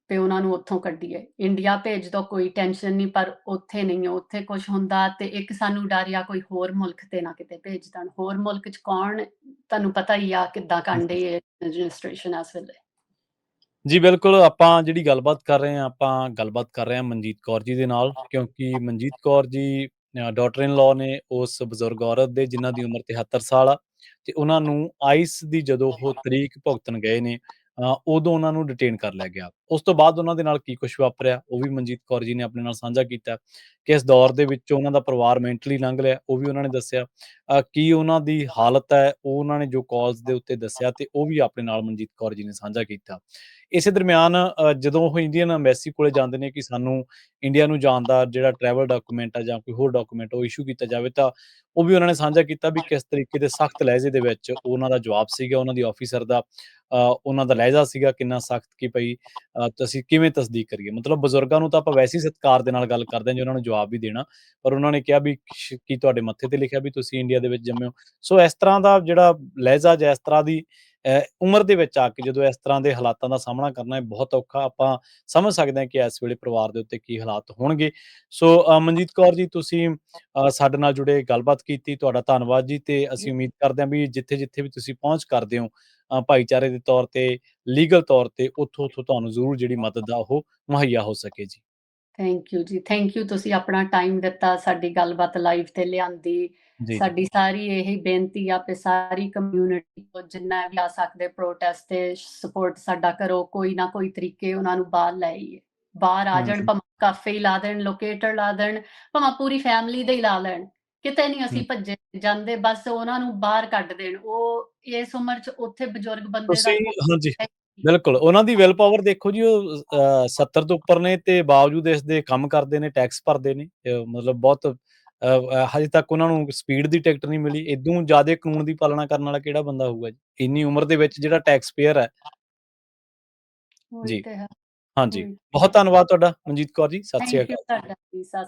ਤੇ ਉਹਨਾਂ ਨੂੰ ਉੱਥੋਂ ਕੱਢੀਏ। ਇੰਡੀਆ ਭੇਜ ਦੋ ਕੋਈ ਟੈਨਸ਼ਨ ਨਹੀਂ ਪਰ ਉੱਥੇ ਨਹੀਂ, ਉੱਥੇ ਕੁਛ ਹੁੰਦਾ ਤੇ ਇੱਕ ਸਾਨੂੰ ਡਰ ਆ ਕੋਈ ਹੋਰ ਮੁਲਕ ਤੇ ਨਾ ਕਿਤੇ ਭੇਜ ਦੇਣ। ਹੋਰ ਮੁਲਕ 'ਚ ਕੌਣ ਤੁਹਾਨੂੰ ਪਤਾ ਹੀ ਆ ਕਿੱਦਾਂ ਹੂੰ, ਕਰਨ ਹੂੰ। ਇਸ ਵੇਲੇ। ਜੀ, ਬਿਲਕੁਲ ਆਪਾਂ ਜਿਹੜੀ ਗੱਲਬਾਤ ਕਰ ਰਹੇ ਹਾਂ, ਆਪਾਂ ਗੱਲਬਾਤ ਕਰ ਰਹੇ ਹਾਂ ਮਨਜੀਤ ਕੌਰ ਜੀ ਦੇ ਨਾਲ ਕਿਉਂਕਿ ਮਨਜੀਤ ਕੌਰ ਜੀ ਅ, ਡਾਟਰ ਇਨ ਲਾਅ ਨੇ ਉਸ ਬਜ਼ੁਰਗ ਔਰਤ ਦੇ ਜਿਨ੍ਹਾਂ ਦੀ ਉਮਰ 73 ਸਾਲ ਆ ਤੇ ਉਹਨਾਂ ਨੂੰ ਆਈਸ ਦੀ ਜਦੋਂ ਉਹ ਤਰੀਕ ਭੁਗਤਣ ਗਏ ਨੇ ਉਦੋਂ ਉਹਨਾਂ ਨੂੰ ਡਿਟੇਨ ਕਰ ਲਿਆ ਗਿਆ। ਉਸ ਤੋਂ ਬਾਅਦ ਉਹਨਾਂ ਦੇ ਨਾਲ ਕੀ ਕੁਛ ਵਾਪਰਿਆ, ਉਹ ਵੀ ਮਨਜੀਤ ਕੌਰ ਜੀ ਨੇ ਆਪਣੇ ਨਾਲ ਸਾਂਝਾ ਕੀਤਾ। ਕਿਸ ਦੌਰ ਦੇ ਵਿੱਚੋਂ ਉਹਨਾਂ ਦਾ ਪਰਿਵਾਰ ਮੈਂਟਲੀ ਲੰਘ ਰਿਹਾ, ਉਹ ਵੀ ਉਹਨਾਂ ਨੇ ਦੱਸਿਆ। ਕੀ ਉਹਨਾਂ ਦੀ ਹਾਲਤ ਹੈ, ਉਹ ਉਹਨਾਂ ਨੇ ਜੋ ਕਾਲਸ ਦੇ ਉੱਤੇ ਦੱਸਿਆ ਤੇ ਉਹ ਵੀ ਆਪਣੇ ਨਾਲ ਮਨਜੀਤ ਕੌਰ ਜੀ ਨੇ ਸਾਂਝਾ ਕੀਤਾ। ਇਸੇ ਦਰਮਿਆਨ ਅ, ਜਦੋਂ ਉਹ ਇੰਡੀਅਨ ਐਮਬੈਸੀ ਕੋਲੇ ਜਾਂਦੇ ਨੇ ਕਿ ਸਾਨੂੰ ਇੰਡੀਆ ਨੂੰ ਜਾਣ ਦਾ ਜਿਹੜਾ ਟਰੈਵਲ ਡਾਕੂਮੈਂਟ ਆ ਜਾਂ ਕੋਈ ਹੋਰ ਡਾਕੂਮੈਂਟ ਉਹ ਇਸ਼ੂ ਕੀਤਾ ਜਾਵੇ ਤਾਂ ਉਹ ਵੀ ਉਹਨਾਂ ਨੇ ਸਾਂਝਾ ਕੀਤਾ ਵੀ ਕਿਸ ਤਰੀਕੇ ਦੇ ਸਖਤ ਲਹਿਜੇ ਦੇ ਵਿੱਚ ਉਹਨਾਂ ਦਾ ਜਵਾਬ ਸੀਗਾ, ਉਹਨਾਂ ਦੀ ਆਫਿਸਰ ਦਾ ਅ, ਉਹਨਾਂ ਦਾ ਲਹਿਜਾ ਸੀਗਾ ਕਿੰਨਾ ਸਖਤ ਕਿ ਭਈ ਅਸੀਂ ਕਿਵੇਂ ਤਸਦੀਕ ਕਰੀਏ। ਮਤਲਬ ਬਜ਼ੁਰਗਾਂ ਨੂੰ ਤਾਂ ਆਪਾਂ ਵੈਸੇ ਹੀ ਸਤਿਕਾਰ ਦੇ ਨਾਲ ਗੱਲ ਕਰਦੇ ਹਾਂ ਜੇ ਉਹਨਾਂ ਨੂੰ ਜਵਾਬ ਵੀ ਦੇਣਾ, ਪਰ ਉਹਨਾਂ ਨੇ ਕਿਹਾ ਵੀ ਕੀ ਤੁਹਾਡੇ ਮੱਥੇ ਤੇ ਲਿਖਿਆ ਵੀ ਤੁਸੀਂ ਇੰਡੀਆ ਦੇ ਵਿੱਚ ਜੰਮੇ ਹੋ। ਸੋ ਇਸ ਤਰ੍ਹਾਂ ਦਾ ਜਿਹੜਾ ਲਹਿਜਾ ਜਾਂ ਇਸ ਤਰ੍ਹਾਂ ਦੀ ਉਮਰ ਦੇ ਵਿੱਚ ਆ ਕੇ ਜਦੋਂ ਇਸ ਤਰ੍ਹਾਂ ਦੇ ਹਾਲਾਤਾਂ ਦਾ ਸਾਹਮਣਾ ਕਰਨਾ ਇਹ ਬਹੁਤ ਔਖਾ ਆਪਾਂ ਸਮਝ ਸਕਦੇ ਹਾਂ ਕਿ ਇਸ ਵੇਲੇ ਪਰਿਵਾਰ ਦੇ ਉੱਤੇ ਕੀ ਹਾਲਾਤ ਹੋਣਗੇ। ਸੋ ਮਨਜੀਤ ਕੌਰ ਜੀ ਤੁਸੀਂ ਸਾਡੇ ਨਾਲ ਜੁੜੇ ਗੱਲਬਾਤ ਕੀਤੀ, ਤੁਹਾਡਾ ਧੰਨਵਾਦ ਜੀ ਤੇ ਅਸੀਂ ਉਮੀਦ ਕਰਦੇ ਹਾਂ ਵੀ ਜਿੱਥੇ-ਜਿੱਥੇ ਵੀ ਤੁਸੀਂ ਪਹੁੰਚ ਕਰਦੇ ਹੋ ਭਾਈਚਾਰੇ ਦੇ ਤੌਰ ਤੇ, ਲੀਗਲ ਤੌਰ ਤੇ ਉੱਥੋਂ-ਉੱਥੋਂ ਤੁਹਾਨੂੰ ਜ਼ਰੂਰ ਜਿਹੜੀ ਮਦਦ ਆ ਉਹ ਮੁਹੱਈਆ ਹੋ ਸਕੇ ਜੀ। ਥੈਂਕ ਯੂ ਜੀ, ਥੈਂਕ ਯੂ ਤੁਸੀਂ ਆਪਣਾ ਟਾਈਮ ਦਿੱਤਾ, ਸਾਡੀ ਗੱਲਬਾਤ ਲਾਈਵ ਤੇ ਲਿਆਂਦੀ। ਜੀ। ਸਾਡੀ ਸਾਰੀ ਇਹੀ ਬੇਨਤੀ ਆ ਵੀ ਸਾਰੀ ਕਮਿਊਨਿਟੀ ਤੋਂ ਜਿੰਨਾ ਵੀ ਆ ਸਕਦੇ ਪ੍ਰੋਟੈਸਟ ਤੇ ਸਪੋਰਟ ਸਾਡਾ ਕਰੋ, ਕੋਈ ਨਾ ਕੋਈ ਤਰੀਕੇ ਉਹਨਾਂ ਨੂੰ ਬਾਹਰ ਲੈ ਆਈਏ। ਬਾਹਰ ਆ ਜਾਣ। ਭਾਵੇਂ ਕਾਫੇ ਹੀ ਲਾ ਦੇਣ, ਲੋਕੇਟਰ ਲਾ ਦੇਣ, ਭਾਵੇਂ ਪੂਰੀ ਫੈਮਿਲੀ ਦੇ ਹੀ ਲਾ ਲੈਣ। ਕਿਤੇ ਨਹੀਂ ਅਸੀਂ। ਭੱਜੇ ਜਾਂਦੇ, ਬਸ ਉਹਨਾਂ ਨੂੰ ਬਾਹਰ ਕੱਢ ਦੇਣ। ਉਹ ਇਸ ਉਮਰ 'ਚ ਉੱਥੇ ਬਜ਼ੁਰਗ ਬੰਦੇ ਦਾ ਹਾਂਜੀ, ਬਿਲਕੁਲ ਉਹਨਾਂ ਦੀ ਵਿਲ ਪਾਵਰ ਦੇਖੋ ਜੀ ਉਹ ਅ, 70 ਤੋਂ ਉੱਪਰ ਨੇ ਤੇ ਬਾਵਜੂਦ ਇਸ ਦੇ ਕੰਮ ਕਰਦੇ ਨੇ, ਟੈਕਸ ਭਰਦੇ ਨੇ। ਮਤਲਬ ਬਹੁਤ ਹਜੇ ਤੱਕ ਉਹਨਾਂ ਨੂੰ ਸਪੀਡ ਦੀ ਟਿਕਟ ਨਹੀਂ ਮਿਲੀ। ਏਦੂੰ ਜ਼ਿਆਦੇ ਕਾਨੂੰਨ ਦੀ ਪਾਲਣਾ ਕਰਨ ਵਾਲਾ ਕਿਹੜਾ ਬੰਦਾ ਹੋਊਗਾ ਜੀ, ਇੰਨੀ ਉਮਰ ਦੇ ਵਿੱਚ ਜਿਹੜਾ ਟੈਕਸ ਪੇਅਰ ਹੈ। ਉਹੀ ਜੀ, ਤੇ ਹੈ, ਹਾਂਜੀ। ਬਹੁਤ ਧੰਨਵਾਦ ਤੁਹਾਡਾ ਮਨਜੀਤ ਕੌਰ ਜੀ, ਸਤਿ ਸ੍ਰੀ ਥੈਂਕ ਯੂ ਅਕਾਲ। ਤੁਹਾਡਾ ਜੀ, ਸਤਿ